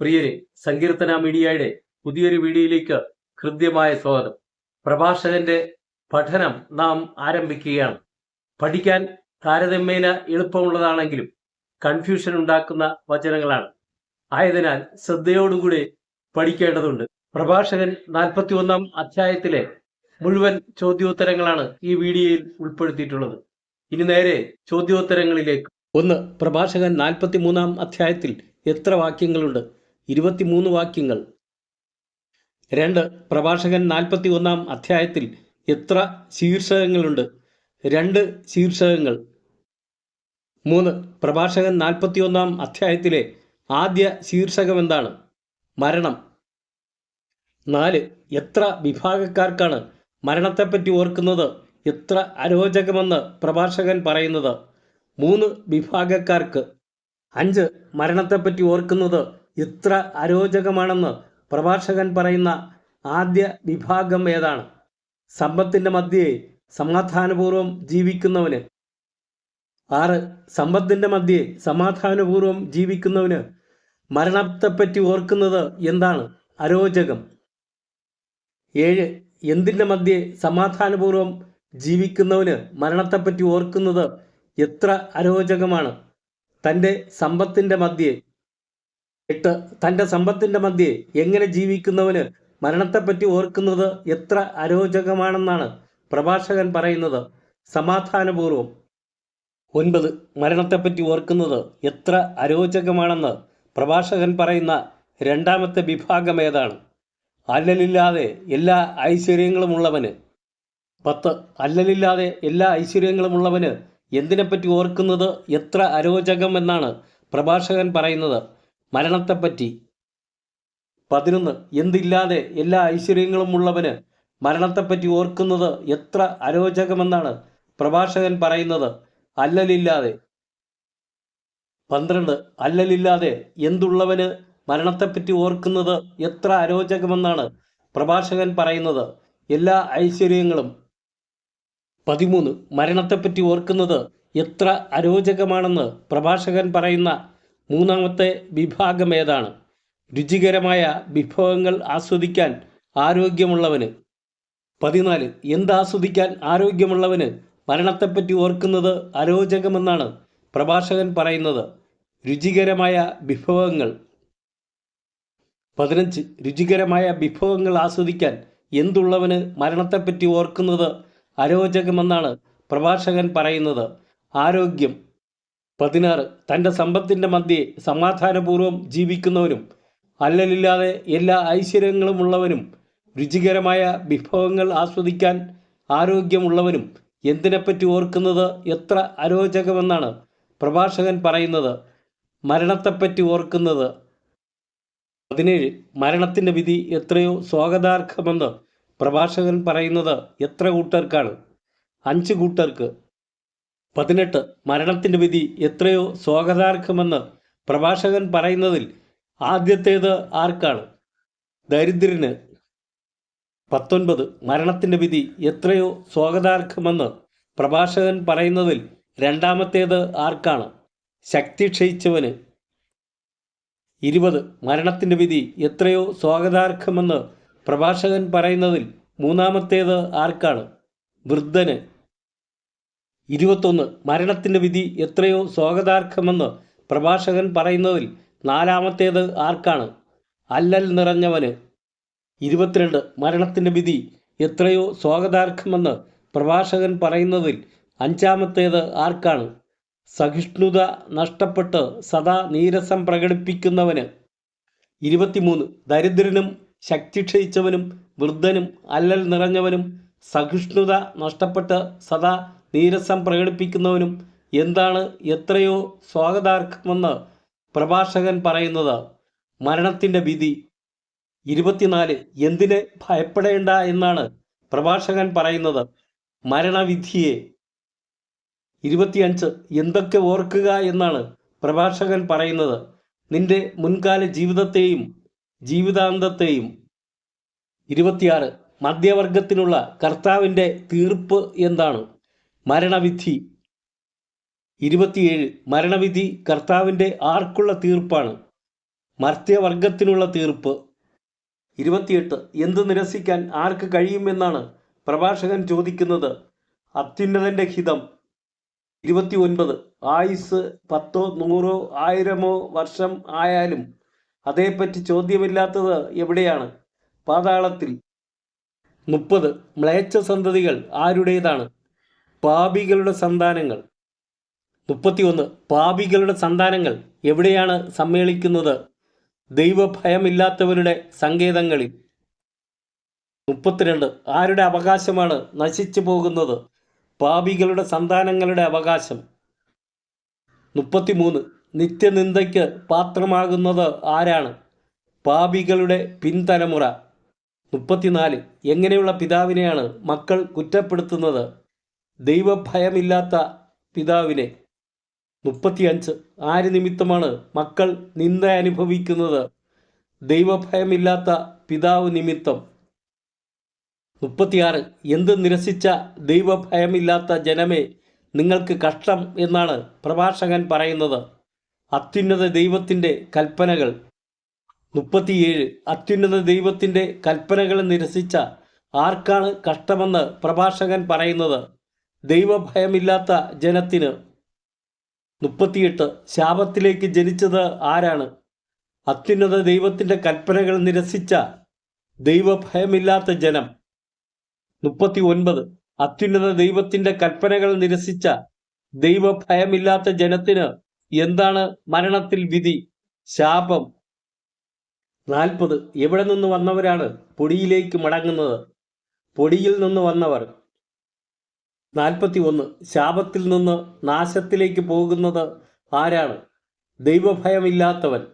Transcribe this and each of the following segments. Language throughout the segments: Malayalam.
പ്രിയരെ സങ്കീർത്തന മീഡിയയുടെ പുതിയൊരു വീഡിയോയിലേക്ക് ഹൃദ്യമായ സ്വാഗതം. പ്രഭാഷകന്റെ പഠനം നാം ആരംഭിക്കുകയാണ്. പഠിക്കാൻ താരതമ്യേന എളുപ്പമുള്ളതാണെങ്കിലും കൺഫ്യൂഷൻ ഉണ്ടാക്കുന്ന വചനങ്ങളാണ്. ആയതിനാൽ ശ്രദ്ധയോടുകൂടി പഠിക്കേണ്ടതുണ്ട്. പ്രഭാഷകൻ നാൽപ്പത്തി ഒന്നാം അധ്യായത്തിലെ മുഴുവൻ ചോദ്യോത്തരങ്ങളാണ് ഈ വീഡിയോയിൽ ഉൾപ്പെടുത്തിയിട്ടുള്ളത്. ഇനി നേരെ ചോദ്യോത്തരങ്ങളിലേക്ക്. ഒന്ന് പ്രഭാഷകൻ നാൽപ്പത്തി മൂന്നാം അധ്യായത്തിൽ എത്ര വാക്യങ്ങളുണ്ട്? ഇരുപത്തിമൂന്ന് വാക്യങ്ങൾ. രണ്ട് പ്രഭാഷകൻ നാൽപ്പത്തി ഒന്നാം അധ്യായത്തിൽ എത്ര ശീർഷകങ്ങളുണ്ട്? രണ്ട് ശീർഷകങ്ങൾ. മൂന്ന് പ്രഭാഷകൻ നാൽപ്പത്തി ഒന്നാം അധ്യായത്തിലെ ആദ്യ ശീർഷകം എന്താണ് മരണം. നാല് എത്ര വിഭാഗക്കാർക്കാണ് മരണത്തെപ്പറ്റി ഓർക്കുന്നത്? എത്ര അരോചകമെന്ന് പ്രഭാഷകൻ പറയുന്നത്? മൂന്ന് വിഭാഗക്കാർക്ക്. അഞ്ച് മരണത്തെപ്പറ്റി ഓർക്കുന്നത് എത്ര അരോചകമാണെന്ന് പ്രഭാഷകൻ പറയുന്ന ആദ്യ വിഭാഗം ഏതാണ്? സമ്പത്തിന്റെ മധ്യേ സമാധാനപൂർവം ജീവിക്കുന്നവന്. ആറ് സമ്പത്തിന്റെ മധ്യേ സമാധാനപൂർവം ജീവിക്കുന്നവന് മരണത്തെപ്പറ്റി ഓർക്കുന്നത് എന്താണ്? അരോചകം. ഏഴ് എന്തിന്റെ മധ്യേ സമാധാനപൂർവം ജീവിക്കുന്നവന് മരണത്തെപ്പറ്റി ഓർക്കുന്നത് എത്ര അരോചകമാണ്? തന്റെ സമ്പത്തിന്റെ മധ്യേ എട്ട് തന്റെ സമ്പത്തിന്റെ മധ്യേ എങ്ങനെ ജീവിക്കുന്നവന് മരണത്തെപ്പറ്റി ഓർക്കുന്നത് എത്ര അരോചകമാണെന്നാണ് പ്രഭാഷകൻ പറയുന്നത്. സമാധാനപൂർവം ഒൻപത്. മരണത്തെപ്പറ്റി ഓർക്കുന്നത് എത്ര അരോചകമാണെന്ന് പ്രഭാഷകൻ പറയുന്ന രണ്ടാമത്തെ വിഭാഗം ഏതാണ്? അല്ലലില്ലാതെ എല്ലാ ഐശ്വര്യങ്ങളുമുള്ളവന്. പത്ത്. അല്ലലില്ലാതെ എല്ലാ ഐശ്വര്യങ്ങളുമുള്ളവന് എന്തിനെപ്പറ്റി ഓർക്കുന്നത് എത്ര അരോചകം എന്നാണ് പ്രഭാഷകൻ പറയുന്നത്. മരണത്തെപ്പറ്റി. പതിനൊന്ന് എന്തില്ലാതെ എല്ലാ ഐശ്വര്യങ്ങളും ഉള്ളവന് മരണത്തെപ്പറ്റി ഓർക്കുന്നത് എത്ര അരോചകമെന്നാണ് പ്രഭാഷകൻ പറയുന്നത്. അല്ലലില്ലാതെ. പന്ത്രണ്ട് അല്ലലില്ലാതെ എന്തുള്ളവന് മരണത്തെപ്പറ്റി ഓർക്കുന്നത് എത്ര അരോചകമെന്നാണ് പ്രഭാഷകൻ പറയുന്നത്. എല്ലാ ഐശ്വര്യങ്ങളും. പതിമൂന്ന് മരണത്തെപ്പറ്റി ഓർക്കുന്നത് എത്ര അരോചകമാണെന്ന് പ്രഭാഷകൻ പറയുന്ന മൂന്നാമത്തെ വിഭാഗം ഏതാണ്? രുചികരമായ വിഭവങ്ങൾ ആസ്വദിക്കാൻ ആരോഗ്യമുള്ളവന്. പതിനാല് എന്താസ്വദിക്കാൻ ആരോഗ്യമുള്ളവന്? മരണത്തെപ്പറ്റി ഓർക്കുന്നത് അരോചകമെന്നാണ് പ്രഭാഷകൻ പറയുന്നത്. രുചികരമായ വിഭവങ്ങൾ. പതിനഞ്ച് രുചികരമായ വിഭവങ്ങൾ ആസ്വദിക്കാൻ എന്തുള്ളവന് മരണത്തെപ്പറ്റി ഓർക്കുന്നത് അരോചകമെന്നാണ് പ്രഭാഷകൻ പറയുന്നത്. ആരോഗ്യം. പതിനാറ്. തന്റെ സമ്പത്തിന്റെ മധ്യേ സമാധാനപൂർവം ജീവിക്കുന്നവനും അല്ലലില്ലാതെ എല്ലാ ഐശ്വര്യങ്ങളും ഉള്ളവനും രുചികരമായ വിഭവങ്ങൾ ആസ്വദിക്കാൻ ആരോഗ്യമുള്ളവനും എന്തിനെപ്പറ്റി ഓർക്കുന്നത് എത്ര അരോചകമെന്നാണ് പ്രഭാഷകൻ പറയുന്നത്. മരണത്തെപ്പറ്റി ഓർക്കുന്നത് പതിനേഴ്. മരണത്തിന്റെ വിധി എത്രയോ സ്വാഗതാർഹമെന്ന് പ്രഭാഷകൻ പറയുന്നത് എത്ര കൂട്ടർക്കാണ്? അഞ്ച് കൂട്ടർക്ക്. പതിനെട്ട് മരണത്തിന്റെ വിധി എത്രയോ സ്വാഗതാർഹമെന്ന് പ്രഭാഷകൻ പറയുന്നതിൽ ആദ്യത്തേത് ആർക്കാണ്? ദരിദ്രന് പത്തൊൻപത് മരണത്തിന്റെ വിധി എത്രയോ സ്വാഗതാർഹമെന്ന് പ്രഭാഷകൻ പറയുന്നതിൽ രണ്ടാമത്തേത് ആർക്കാണ്? ശക്തി ക്ഷയിച്ചവന് ഇരുപത് മരണത്തിന്റെ വിധി എത്രയോ സ്വാഗതാർഹമെന്ന് പ്രഭാഷകൻ പറയുന്നതിൽ മൂന്നാമത്തേത് ആർക്കാണ്? വൃദ്ധന് ഇരുപത്തൊന്ന്. മരണത്തിന്റെ വിധി എത്രയോ സ്വാഗതാർഹമെന്ന് പ്രഭാഷകൻ പറയുന്നതിൽ നാലാമത്തേത് ആർക്കാണ്? അല്ലൽ നിറഞ്ഞവന്. ഇരുപത്തിരണ്ട്. മരണത്തിന്റെ വിധി എത്രയോ സ്വാഗതാർഹമെന്ന് പ്രഭാഷകൻ പറയുന്നതിൽ അഞ്ചാമത്തേത് ആർക്കാണ്? സഹിഷ്ണുത നഷ്ടപ്പെട്ട് സദാ നീരസം പ്രകടിപ്പിക്കുന്നവന്. ഇരുപത്തിമൂന്ന്. ദരിദ്രനും ശക്തി ക്ഷയിച്ചവനും വൃദ്ധനും അല്ലൽ നിറഞ്ഞവനും സഹിഷ്ണുത നഷ്ടപ്പെട്ട് സദാ നീരസം പ്രകടിപ്പിക്കുന്നവനും എന്താണ് എത്രയോ സ്വാഗതാർഹമെന്ന് പ്രഭാഷകൻ പറയുന്നത്. മരണത്തിന്റെ വിധി ഇരുപത്തിനാല് എന്തിന് ഭയപ്പെടേണ്ട എന്നാണ് പ്രഭാഷകൻ പറയുന്നത്. മരണവിധിയെ ഇരുപത്തിയഞ്ച് എന്തൊക്കെ ഓർക്കുക എന്നാണ് പ്രഭാഷകൻ പറയുന്നത്. നിന്റെ മുൻകാല ജീവിതത്തെയും ജീവിതാന്തത്തെയും ഇരുപത്തിയാറ് മധ്യവർഗത്തിനുള്ള കർത്താവിന്റെ തീർപ്പ് എന്താണ്? മരണവിധി. ഇരുപത്തിയേഴ്. മരണവിധി കർത്താവിന്റെ ആർക്കുള്ള തീർപ്പാണ്. മർത്യവർഗത്തിനുള്ള തീർപ്പ്. ഇരുപത്തിയെട്ട്. എന്ത് നിരസിക്കാൻ ആർക്ക് കഴിയുമെന്നാണ് പ്രഭാഷകൻ ചോദിക്കുന്നത്. അത്യുന്നതന്റെ ഹിതം. ഇരുപത്തി ഒൻപത് ആയുസ് പത്തോ നൂറോ ആയിരമോ വർഷം ആയാലും അതേപ്പറ്റി ചോദ്യമില്ലാത്തത് എവിടെയാണ്? പാതാളത്തിൽ. മുപ്പത്. മ്ലേച്ഛ സന്തതികൾ ആരുടേതാണ്? പാപികളുടെ സന്താനങ്ങൾ. മുപ്പത്തിയൊന്ന്. പാപികളുടെ സന്താനങ്ങൾ എവിടെയാണ് സമ്മേളിക്കുന്നത്? ദൈവഭയമില്ലാത്തവരുടെ സങ്കേതങ്ങളിൽ. മുപ്പത്തിരണ്ട്. ആരുടെ അവകാശമാണ് നശിച്ചു പോകുന്നത്? പാപികളുടെ സന്താനങ്ങളുടെ അവകാശം. മുപ്പത്തിമൂന്ന്. നിത്യനിന്ദയ്ക്ക് പാത്രമാകുന്നത് ആരാണ്? പാപികളുടെ പിൻതലമുറ. മുപ്പത്തിനാല്. എങ്ങനെയുള്ള പിതാവിനെയാണ് മക്കൾ കുറ്റപ്പെടുത്തുന്നത്? ദൈവഭയമില്ലാത്ത പിതാവിനെ. മുപ്പത്തിയഞ്ച്. ആര് നിമിത്തമാണ് മക്കൾ നിന്ദ അനുഭവിക്കുന്നത്? ദൈവഭയമില്ലാത്ത പിതാവ് നിമിത്തം. മുപ്പത്തിയാറ്. എന്ത് നിരസിച്ച ദൈവഭയമില്ലാത്ത ജനമേ നിങ്ങൾക്ക് കഷ്ടം എന്നാണ് പ്രഭാഷകൻ പറയുന്നത്. അത്യുന്നത ദൈവത്തിന്റെ കൽപ്പനകൾ. മുപ്പത്തിയേഴ്. അത്യുന്നത ദൈവത്തിന്റെ കൽപ്പനകൾ നിരസിച്ച ആർക്കാണ് കഷ്ടമെന്ന് പ്രഭാഷകൻ പറയുന്നത്? ദൈവഭയമില്ലാത്ത ജനത്തിന് മുപ്പത്തിയെട്ട്. ശാപത്തിലേക്ക് ജനിച്ചത് ആരാണ്? അത്യുന്നത ദൈവത്തിന്റെ കൽപ്പനകൾ നിരസിച്ച ദൈവഭയമില്ലാത്ത ജനം. മുപ്പത്തി ഒൻപത് അത്യുന്നത ദൈവത്തിന്റെ കൽപ്പനകൾ നിരസിച്ച ദൈവഭയമില്ലാത്ത ജനത്തിന് എന്താണ് മരണത്തിൽ വിധി? ശാപം. നാൽപ്പത്. എവിടെ നിന്ന് വന്നവരാണ് പൊടിയിലേക്ക് മടങ്ങുന്നത്? പൊടിയിൽ നിന്ന് വന്നവർ. നാൽപ്പത്തി ഒന്ന് ശാപത്തിൽ നിന്ന് നാശത്തിലേക്ക് പോകുന്നത് ആരാണ്? ദൈവഭയമില്ലാത്തവൻ.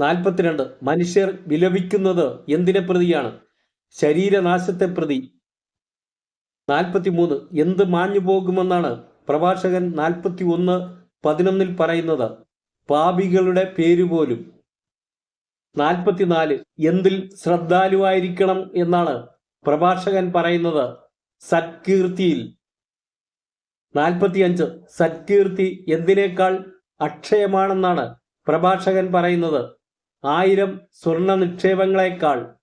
നാൽപ്പത്തിരണ്ട്. മനുഷ്യർ വിലപിക്കുന്നത് എന്തിനെ പ്രതിയാണ്? ശരീരനാശത്തെ പ്രതി. നാൽപ്പത്തി മൂന്ന് എന്ത് മാഞ്ഞു പോകുമെന്നാണ് പ്രഭാഷകൻ നാൽപ്പത്തി ഒന്ന് പതിനൊന്നിൽ പറയുന്നത്. പാപികളുടെ പേര് പോലും. നാൽപ്പത്തിനാല്. എന്തിൽ ശ്രദ്ധാലുവായിരിക്കണം എന്നാണ് പ്രഭാഷകൻ പറയുന്നത്. സത്കീർത്തിയിൽ. നാൽപ്പത്തിയഞ്ച്. സത്കീർത്തി എന്തിനേക്കാൾ അക്ഷയമാണെന്നാണ് പ്രഭാഷകൻ പറയുന്നത്. ആയിരം സ്വർണ നിക്ഷേപങ്ങളെക്കാൾ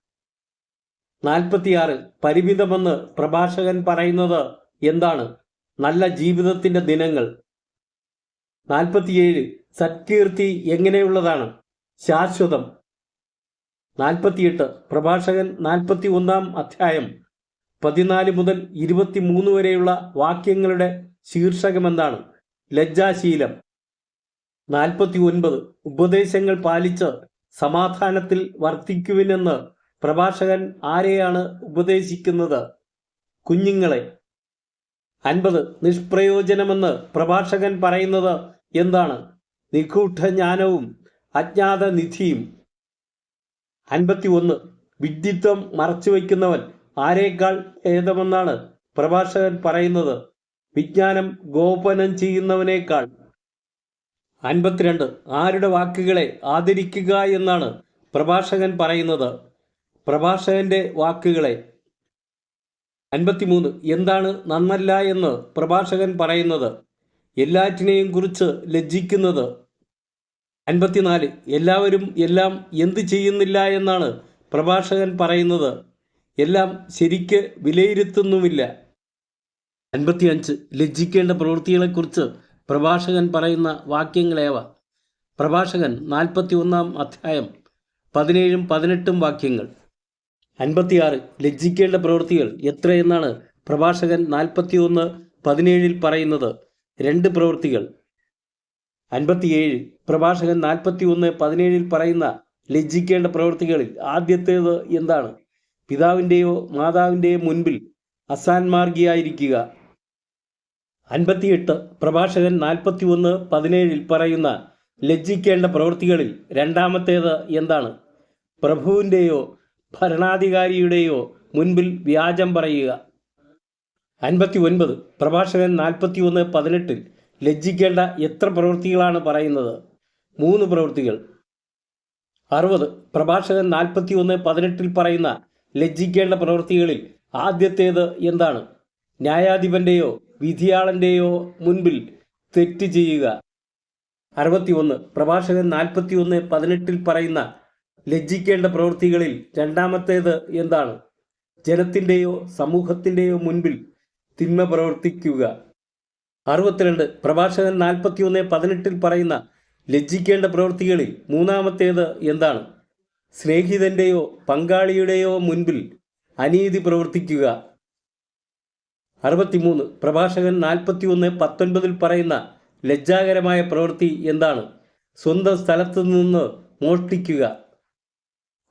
നാൽപ്പത്തിയാറ് പരിമിതമെന്ന് പ്രഭാഷകൻ പറയുന്നത് എന്താണ്? നല്ല ജീവിതത്തിന്റെ ദിനങ്ങൾ. നാൽപ്പത്തിയേഴ് സത്കീർത്തി എങ്ങനെയുള്ളതാണ്? ശാശ്വതം. നാൽപ്പത്തിയെട്ട്. പ്രഭാഷകൻ നാൽപ്പത്തി ഒന്നാം അധ്യായം. പതിനാല് മുതൽ ഇരുപത്തിമൂന്ന് വരെയുള്ള വാക്യങ്ങളുടെ ശീർഷകം എന്താണ് ലജ്ജാശീലം. നാൽപ്പത്തി ഒൻപത് ഉപദേശങ്ങൾ പാലിച്ച് സമാധാനത്തിൽ വർത്തിക്കുവിനെന്ന് പ്രഭാഷകൻ ആരെയാണ് ഉപദേശിക്കുന്നത്? കുഞ്ഞുങ്ങളെ. അൻപത്. നിഷ്പ്രയോജനമെന്ന് പ്രഭാഷകൻ പറയുന്നത് എന്താണ്? നിഗൂഢ ജ്ഞാനവും അജ്ഞാത നിധിയും അൻപത്തി ഒന്ന് വിഡ്ഢിത്വം മറച്ചുവെക്കുന്നവൻ ആരേക്കാൾ ഭേദമെന്നാണ് പ്രഭാഷകൻ പറയുന്നത്. വിജ്ഞാനം ഗോപനം ചെയ്യുന്നവനേക്കാൾ. അൻപത്തിരണ്ട്. ആരുടെ വാക്കുകളെ ആദരിക്കുക എന്നാണ് പ്രഭാഷകൻ പറയുന്നത്. പ്രഭാഷകന്റെ വാക്കുകളെ. അൻപത്തിമൂന്ന്. എന്താണ് നന്നല്ല എന്ന് പ്രഭാഷകൻ പറയുന്നത്. എല്ലാറ്റിനെയും കുറിച്ച് ലജ്ജിക്കുന്നത്. അൻപത്തിനാല്. എല്ലാവരും എല്ലാം എന്ത് ചെയ്യുന്നില്ല എന്നാണ് പ്രഭാഷകൻ പറയുന്നത്. എല്ലാം ശരിക്ക് വിലയിരുത്തുന്നുമില്ല. അൻപത്തിയഞ്ച്. ലജ്ജിക്കേണ്ട പ്രവൃത്തികളെക്കുറിച്ച് പ്രഭാഷകൻ പറയുന്ന വാക്യങ്ങളേവ? പ്രഭാഷകൻ നാൽപ്പത്തി ഒന്നാം അധ്യായം പതിനേഴും പതിനെട്ടും വാക്യങ്ങൾ. അൻപത്തിയാറ്. ലജ്ജിക്കേണ്ട പ്രവൃത്തികൾ എത്രയെന്നാണ് പ്രഭാഷകൻ നാൽപ്പത്തി ഒന്ന് പതിനേഴിൽ പറയുന്നത്. രണ്ട് പ്രവൃത്തികൾ. അൻപത്തിയേഴ്. പ്രഭാഷകൻ നാൽപ്പത്തി ഒന്ന് പതിനേഴിൽ പറയുന്ന ലജ്ജിക്കേണ്ട പ്രവൃത്തികളിൽ ആദ്യത്തേത് എന്താണ്? പിതാവിന്റെയോ മാതാവിന്റെയോ മുൻപിൽ അസാൻമാർഗിയായിരിക്കുക അൻപത്തിയെട്ട് പ്രഭാഷകൻ നാൽപ്പത്തി ഒന്ന് പതിനേഴിൽ പറയുന്ന ലജ്ജിക്കേണ്ട പ്രവൃത്തികളിൽ രണ്ടാമത്തേത് എന്താണ്? പ്രഭുവിന്റെയോ ഭരണാധികാരിയുടെയോ മുൻപിൽ വ്യാജം പറയുക. അൻപത്തി ഒൻപത് പ്രഭാഷകൻ നാൽപ്പത്തി ഒന്ന് പതിനെട്ടിൽ ലജ്ജിക്കേണ്ട എത്ര പ്രവൃത്തികളാണ് പറയുന്നത്? മൂന്ന് പ്രവൃത്തികൾ. അറുപത് പ്രഭാഷകൻ നാൽപ്പത്തി ഒന്ന് പതിനെട്ടിൽ പറയുന്ന ലജ്ജിക്കേണ്ട പ്രവൃത്തികളിൽ ആദ്യത്തേത് എന്താണ്? ന്യായാധിപന്റെയോ വിധിയാളന്റെയോ മുൻപിൽ തെറ്റ് ചെയ്യുക. അറുപത്തി ഒന്ന് പ്രഭാഷകൻ നാൽപ്പത്തി ഒന്ന് പതിനെട്ടിൽ പറയുന്ന ലജ്ജിക്കേണ്ട പ്രവൃത്തികളിൽ രണ്ടാമത്തേത് എന്താണ്? ജനത്തിന്റെയോ സമൂഹത്തിന്റെയോ മുൻപിൽ തിന്മ പ്രവർത്തിക്കുക. അറുപത്തിരണ്ട് പ്രഭാഷകൻ നാൽപ്പത്തി ഒന്ന് പതിനെട്ടിൽ പറയുന്ന ലജ്ജിക്കേണ്ട പ്രവൃത്തികളിൽ മൂന്നാമത്തേത് എന്താണ്? സ്നേഹിതന്റെയോ പങ്കാളിയുടെയോ മുൻപിൽ അനീതി പ്രവർത്തിക്കുക. അറുപത്തിമൂന്ന്. പ്രഭാഷകൻ നാൽപ്പത്തി ഒന്ന് പത്തൊൻപതിൽ പറയുന്ന ലജ്ജാകരമായ പ്രവൃത്തി എന്താണ്? സ്വന്തം സ്ഥലത്ത് നിന്ന് മോഷ്ടിക്കുക.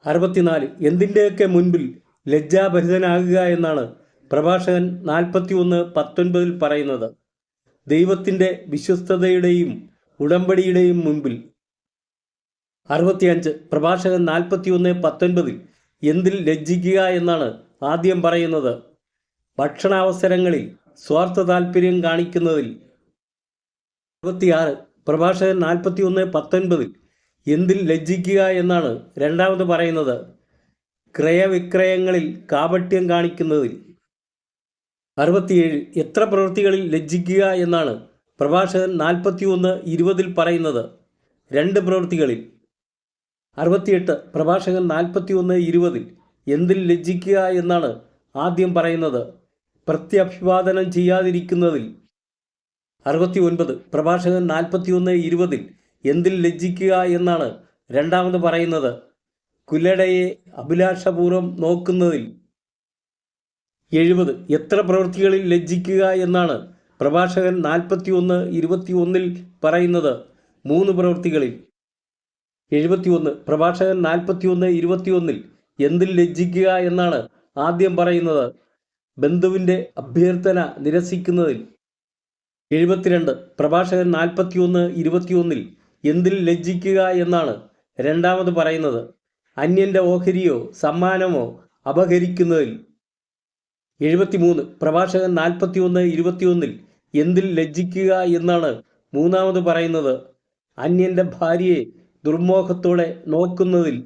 അറുപത്തിനാല്. എന്തിന്റെയൊക്കെ മുൻപിൽ ലജ്ജാഭരിതനാകുക എന്നാണ് പ്രഭാഷകൻ നാൽപ്പത്തി ഒന്ന് പത്തൊൻപതിൽ പറയുന്നത്. ദൈവത്തിന്റെ വിശ്വസ്തതയുടെയും ഉടമ്പടിയുടെയും മുൻപിൽ അറുപത്തിയഞ്ച് പ്രഭാഷകൻ നാൽപ്പത്തി ഒന്ന് പത്തൊൻപതിൽ എന്തിൽ ലജ്ജിക്കുക എന്നാണ് ആദ്യം പറയുന്നത്. ഭക്ഷണാവസരങ്ങളിൽ സ്വാർത്ഥ താല്പര്യം കാണിക്കുന്നതിൽ അറുപത്തിയാറ് പ്രഭാഷകൻ നാൽപ്പത്തി ഒന്ന് പത്തൊൻപതിൽ എന്തിൽ ലജ്ജിക്കുക എന്നാണ് രണ്ടാമത് പറയുന്നത്. ക്രയവിക്രയങ്ങളിൽ കാപട്യം കാണിക്കുന്നതിൽ അറുപത്തിയേഴ് എത്ര പ്രവൃത്തികളിൽ ലജ്ജിക്കുക എന്നാണ് പ്രഭാഷകൻ നാൽപ്പത്തി ഒന്ന് ഇരുപതിൽ പറയുന്നത്. രണ്ട് പ്രവൃത്തികളിൽ അറുപത്തിയെട്ട് പ്രഭാഷകൻ നാൽപ്പത്തി ഒന്ന് ഇരുപതിൽ എന്തിൽ ലജ്ജിക്കുക എന്നാണ് ആദ്യം പറയുന്നത്. പ്രത്യഭിവാദനം ചെയ്യാതിരിക്കുന്നതിൽ. അറുപത്തി ഒൻപത് പ്രഭാഷകൻ നാൽപ്പത്തി ഒന്ന് ഇരുപതിൽ എന്തിൽ ലജ്ജിക്കുക എന്നാണ് രണ്ടാമത് പറയുന്നത്. കുലടയെ അഭിലാഷപൂർവം നോക്കുന്നതിൽ. എഴുപത് എത്ര പ്രവൃത്തികളിൽ ലജ്ജിക്കുക എന്നാണ് പ്രഭാഷകൻ നാൽപ്പത്തി ഒന്ന് ഇരുപത്തി ഒന്നിൽ പറയുന്നത്. മൂന്ന് പ്രവൃത്തികളിൽ എഴുപത്തിയൊന്ന് പ്രഭാഷകൻ നാൽപ്പത്തി ഒന്ന് ഇരുപത്തിയൊന്നിൽ എന്തിൽ ലജ്ജിക്കുക എന്നാണ് ആദ്യം പറയുന്നത്. ബന്ധുവിന്റെ അഭ്യർത്ഥന നിരസിക്കുന്നതിൽ. എഴുപത്തിരണ്ട് പ്രഭാഷകൻ നാൽപ്പത്തി ഒന്ന് ഇരുപത്തിയൊന്നിൽ എന്തിൽ ലജ്ജിക്കുക എന്നാണ് രണ്ടാമത് പറയുന്നത്. അന്യന്റെ ഓഹരിയോ സമ്മാനമോ അപഹരിക്കുന്നതിൽ. എഴുപത്തിമൂന്ന് പ്രഭാഷകൻ നാൽപ്പത്തി ഒന്ന് ഇരുപത്തിയൊന്നിൽ എന്തിൽ ലജ്ജിക്കുക എന്നാണ് മൂന്നാമത് പറയുന്നത്. അന്യന്റെ ഭാര്യയെ ദുർമോഹത്തോടെ നോക്കുന്നതിൽ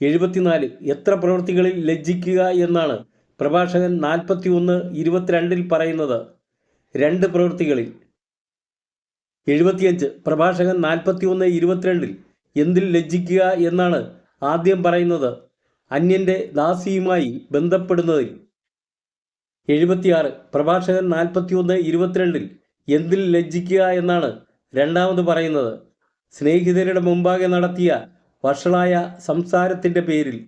എഴുപത്തിനാല് എത്ര പ്രവൃത്തികളിൽ ലജ്ജിക്കുക എന്നാണ് പ്രഭാഷകൻ നാൽപ്പത്തി ഒന്ന് ഇരുപത്തിരണ്ടിൽ പറയുന്നത്. രണ്ട് പ്രവൃത്തികളിൽ. എഴുപത്തിയഞ്ച് പ്രഭാഷകൻ നാൽപ്പത്തി ഒന്ന് ഇരുപത്തിരണ്ടിൽ എന്തിൽ ലജ്ജിക്കുക എന്നാണ് ആദ്യം പറയുന്നത്. അന്യന്റെ ദാസിയുമായി ബന്ധപ്പെടുന്നതിൽ. എഴുപത്തിയാറ് പ്രഭാഷകൻ നാൽപ്പത്തി ഒന്ന് ഇരുപത്തിരണ്ടിൽ എന്തിൽ ലജ്ജിക്കുക എന്നാണ് രണ്ടാമത് പറയുന്നത്. സ്നേഹിതരുടെ മുമ്പാകെ നടത്തിയ വഷളായ സംസാരത്തിന്റെ പേരിൽ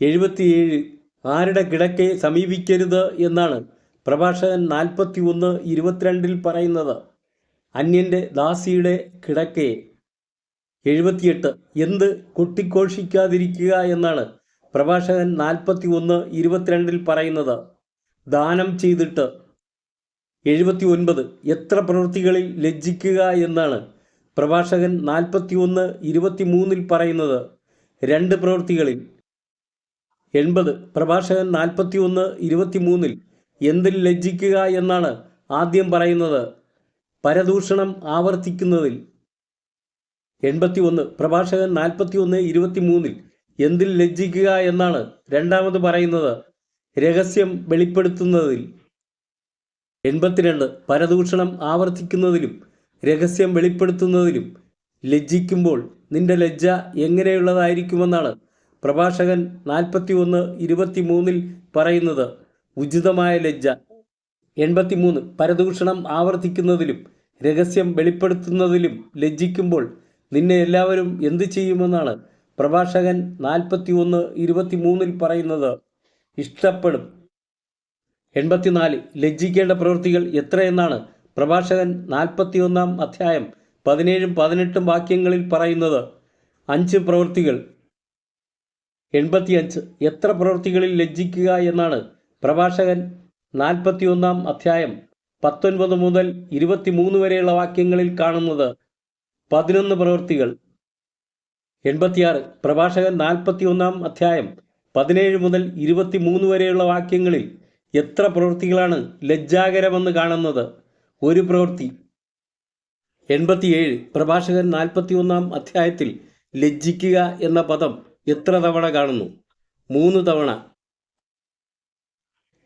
എഴുപത്തിയേഴ് ആരുടെ കിടക്കെ സമീപിക്കരുത് എന്നാണ് പ്രഭാഷകൻ നാൽപ്പത്തി ഒന്ന് ഇരുപത്തിരണ്ടിൽ പറയുന്നത്. അന്യന്റെ ദാസിയുടെ കിടക്കെ എഴുപത്തിയെട്ട് എന്ത് കൊട്ടിഘോഷിക്കാതിരിക്കുക എന്നാണ് പ്രഭാഷകൻ നാൽപ്പത്തി ഒന്ന് ഇരുപത്തിരണ്ടിൽ പറയുന്നത്. ദാനം ചെയ്തിട്ട് എഴുപത്തി ഒൻപത് എത്ര പ്രവൃത്തികളിൽ ലജ്ജിക്കുക എന്നാണ് പ്രഭാഷകൻ നാൽപ്പത്തി ഒന്ന് ഇരുപത്തി മൂന്നിൽ പറയുന്നത് രണ്ട് പ്രവൃത്തികളിൽ. എൺപത്. പ്രഭാഷകൻ നാൽപ്പത്തി ഒന്ന് ഇരുപത്തി മൂന്നിൽ എന്തിൽ ലജ്ജിക്കുക എന്നാണ് ആദ്യം പറയുന്നത്. പരദൂഷണം ആവർത്തിക്കുന്നതിൽ. എൺപത്തി ഒന്ന് പ്രഭാഷകൻ നാൽപ്പത്തി ഒന്ന് ഇരുപത്തി മൂന്നിൽ എന്തിൽ ലജ്ജിക്കുക എന്നാണ് രണ്ടാമത് പറയുന്നത്. രഹസ്യം വെളിപ്പെടുത്തുന്നതിൽ. എൺപത്തിരണ്ട്. പരദൂഷണം ആവർത്തിക്കുന്നതിലും രഹസ്യം വെളിപ്പെടുത്തുന്നതിലും ലജ്ജിക്കുമ്പോൾ നിന്റെ ലജ്ജ എങ്ങനെയുള്ളതായിരിക്കുമെന്നാണ് പ്രഭാഷകൻ നാൽപ്പത്തി ഒന്ന് ഇരുപത്തി മൂന്നിൽ പറയുന്നത്. ഉചിതമായ ലജ്ജ. എൺപത്തിമൂന്ന്. പരദൂഷണം ആവർത്തിക്കുന്നതിലും രഹസ്യം വെളിപ്പെടുത്തുന്നതിലും ലജ്ജിക്കുമ്പോൾ നിന്നെ എല്ലാവരും എന്തു ചെയ്യുമെന്നാണ് പ്രഭാഷകൻ നാൽപ്പത്തി ഒന്ന് ഇരുപത്തി മൂന്നിൽ പറയുന്നത്. ഇഷ്ടപ്പെടും. എൺപത്തിനാല്. ലജ്ജിക്കേണ്ട പ്രവൃത്തികൾ എത്രയെന്നാണ് പ്രഭാഷകൻ നാൽപ്പത്തിയൊന്നാം അധ്യായം പതിനേഴും പതിനെട്ടും വാക്യങ്ങളിൽ പറയുന്നത് അഞ്ച് പ്രവൃത്തികൾ. എൺപത്തിയഞ്ച്. എത്ര പ്രവൃത്തികളിൽ ലജ്ജിക്കുക എന്നാണ് പ്രഭാഷകൻ നാൽപ്പത്തിയൊന്നാം അധ്യായം പത്തൊൻപത് മുതൽ ഇരുപത്തിമൂന്ന് വരെയുള്ള വാക്യങ്ങളിൽ കാണുന്നത് പതിനൊന്ന് പ്രവൃത്തികൾ. എൺപത്തിയാറ്. പ്രഭാഷകൻ നാൽപ്പത്തി ഒന്നാം അധ്യായം പതിനേഴ് മുതൽ ഇരുപത്തിമൂന്ന് വരെയുള്ള വാക്യങ്ങളിൽ എത്ര പ്രവൃത്തികളാണ് ലജ്ജാകരമെന്ന് കാണുന്നത്? ഒരു പ്രവൃത്തി. എൺപത്തിയേഴ്. പ്രഭാഷകൻ നാൽപ്പത്തി ഒന്നാം അധ്യായത്തിൽ ലജ്ജിക്കുക എന്ന പദം എത്ര തവണ കാണുന്നു? മൂന്ന് തവണ.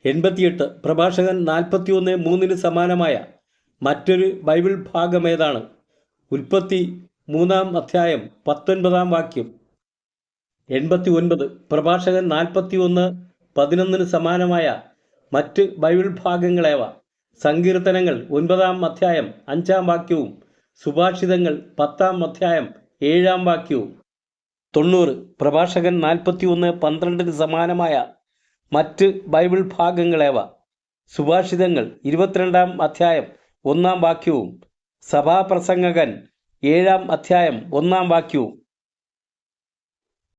എൺപത്തിയെട്ട്. പ്രഭാഷകൻ നാൽപ്പത്തി ഒന്ന് മൂന്നിന് സമാനമായ മറ്റൊരു ബൈബിൾ ഭാഗം ഏതാണ്? ഉൽപ്പത്തി മൂന്നാം അധ്യായം പത്തൊൻപതാം വാക്യം. എൺപത്തി ഒൻപത് പ്രഭാഷകൻ നാൽപ്പത്തി ഒന്ന് പതിനൊന്നിന് സമാനമായ മറ്റ് ബൈബിൾ ഭാഗങ്ങളേവ സങ്കീർത്തനങ്ങൾ ഒൻപതാം അധ്യായം അഞ്ചാം വാക്യവും സുഭാഷിതങ്ങൾ പത്താം അധ്യായം ഏഴാം വാക്യവും. തൊണ്ണൂറ്. പ്രഭാഷകൻ നാൽപ്പത്തി ഒന്ന് പന്ത്രണ്ടിന് സമാനമായ മറ്റ് ബൈബിൾ ഭാഗങ്ങളേവ? സുഭാഷിതങ്ങൾ ഇരുപത്തിരണ്ടാം അധ്യായം ഒന്നാം വാക്യവും സഭാപ്രസംഗകൻ ഏഴാം അധ്യായം ഒന്നാം വാക്യവും.